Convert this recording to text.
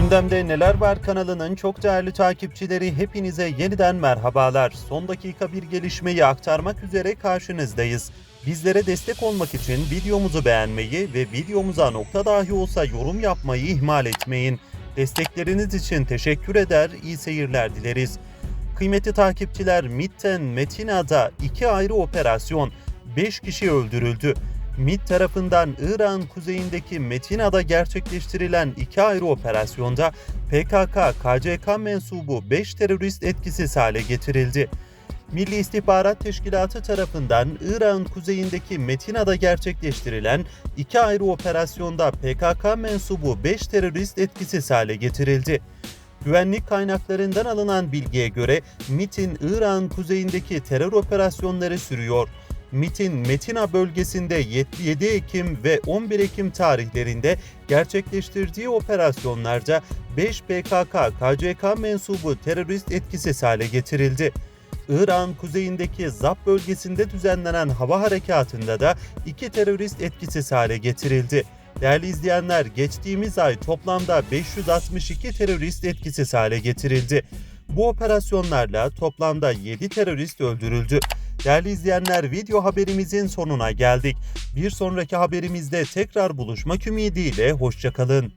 Gündemde Neler Var kanalının çok değerli takipçileri hepinize yeniden merhabalar. Son dakika bir gelişmeyi aktarmak üzere karşınızdayız. Bizlere destek olmak için videomuzu beğenmeyi ve videomuza nokta dahi olsa yorum yapmayı ihmal etmeyin. Destekleriniz için teşekkür eder, iyi seyirler dileriz. Kıymetli takipçiler MİT'ten Metina'da iki ayrı operasyon, 5 kişi öldürüldü. MİT tarafından İran kuzeyindeki Metina'da gerçekleştirilen iki ayrı operasyonda PKK-KCK mensubu 5 terörist etkisiz hale getirildi. Milli İstihbarat Teşkilatı tarafından İran kuzeyindeki Metina'da gerçekleştirilen iki ayrı operasyonda PKK mensubu 5 terörist etkisiz hale getirildi. Güvenlik kaynaklarından alınan bilgiye göre MIT'in İran kuzeyindeki terör operasyonları sürüyor. MIT'in Metina bölgesinde 7 Ekim ve 11 Ekim tarihlerinde gerçekleştirdiği operasyonlarda 5 PKK-KCK mensubu terörist etkisiz hale getirildi. İran kuzeyindeki ZAP bölgesinde düzenlenen hava harekatında da iki terörist etkisiz hale getirildi. Değerli izleyenler geçtiğimiz ay toplamda 562 terörist etkisiz hale getirildi. Bu operasyonlarla toplamda 7 terörist öldürüldü. Değerli izleyenler video haberimizin sonuna geldik. Bir sonraki haberimizde tekrar buluşmak ümidiyle hoşçakalın.